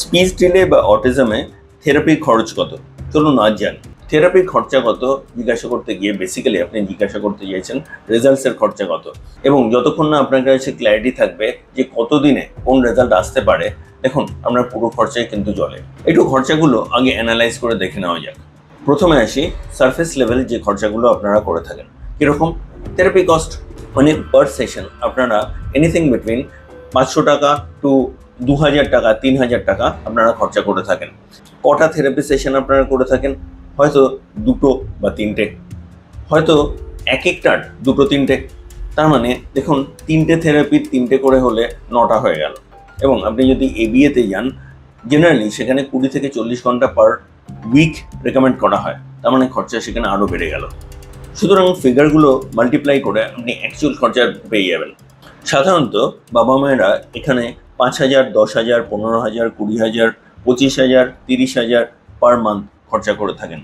Speech delay বা অটিজমে থেরাপির খরচ কত? চলুন আজ জানি। থেরাপির খরচা কত? জিজ্ঞাসা করতে গিয়ে বেসিক্যালি আপনি জিজ্ঞাসা করতে চাইছেন রেজাল্টসের খরচা কত? এবং যতক্ষণ না আপনার কাছে ক্ল্যারিটি থাকবে যে কতদিনে কোন রেজাল্ট আসতে পারে, দেখুন, আপনার পুরো খরচায় কিন্তু জলে একটু খরচাগুলো আগে অ্যানালাইজ করে দেখে নেওয়া যাক। প্রথমে আসি সারফেস লেভেল যে খরচাগুলো আপনারা করে থাকেন। কীরকম? থেরাপি কস্ট মানে পার সেশন আপনারা এনিথিং বিটুইন পাঁচশো টাকা টু দু হাজার টাকা তিন হাজার টাকা আপনারা খরচা করে থাকেন। কটা থেরাপি সেশন আপনারা করে থাকেন? হয়তো দুটো বা তিনটে। হয়তো এক একটার দুটো, তিনটে। তার মানে দেখুন, তিনটে থেরাপির তিনটে করে হলে নটা হয়ে গেল। এবং আপনি যদি এবিএতে যান জেনারেলি সেখানে কুড়ি থেকে চল্লিশ ঘণ্টা পার উইক রেকমেন্ড করা হয়। তার মানে খরচা সেখানে আরও বেড়ে গেল। সুতরাং ফিগারগুলো মাল্টিপ্লাই করে আপনি অ্যাকচুয়াল খরচা পেয়ে যাবেন। সাধারণত বাবা মায়েরা এখানে পাঁচ হাজার, দশ হাজার, পনেরো হাজার, কুড়ি হাজার, পঁচিশ হাজার, তিরিশ হাজার পার মান্থ খরচা করে থাকেন।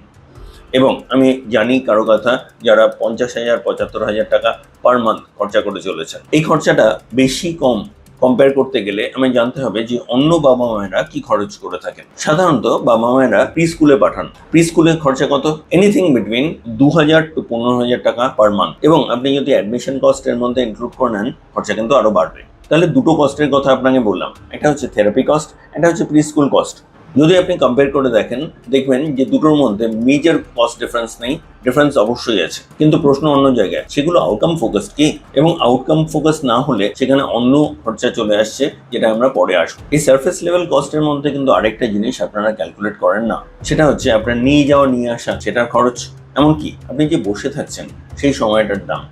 এবং আমি জানি কারও কথা, যারা পঞ্চাশ হাজার, পঁচাত্তর হাজার টাকা পার মান্থ খরচা করে চলেছেন। এই খরচাটা বেশি কম কম্পেয়ার করতে গেলে আমি জানতে হবে যে অন্য বাবা মায়েরা কি খরচ করে থাকেন। সাধারণত বাবা মায়েরা প্রি স্কুলে পাঠান। প্রি স্কুলের খরচা কত? এনিথিং বিটুইন দু হাজার টু পনেরো হাজার টাকা পার মান্থ এবং আপনি যদি অ্যাডমিশন কস্টের মধ্যে ইনক্লুড করে নেন, খরচা কিন্তু আরও বাড়বে। তাহলে দুটো কস্টের কথা আপনাকে বললাম। একটা হচ্ছে থেরাপি কস্ট একটা হচ্ছে প্রি স্কুল কস্ট যদি আপনি কম্পেয়ার করে দেখেন, দেখবেন যে দুটোর মধ্যে মেজর কস্ট ডিফারেন্স নেই ডিফারেন্স অবশ্যই আছে। কিন্তু প্রশ্ন অন্য জায়গায়, সেগুলো আউটকাম ফোকাস কি? এবং আউটকাম ফোকাস না হলে সেখানে অন্য খরচা চলে আসছে, যেটা আমরা পরে আসব। এই সার্ফেস লেভেল কস্টের মধ্যে কিন্তু আরেকটা জিনিস আপনারা ক্যালকুলেট করেন না। সেটা হচ্ছে আপনার নিয়ে যাওয়া, নিয়ে আসা, সেটার খরচ। এমনকি আপনি যে বসে থাকছেন, সেই সময়টার দাম।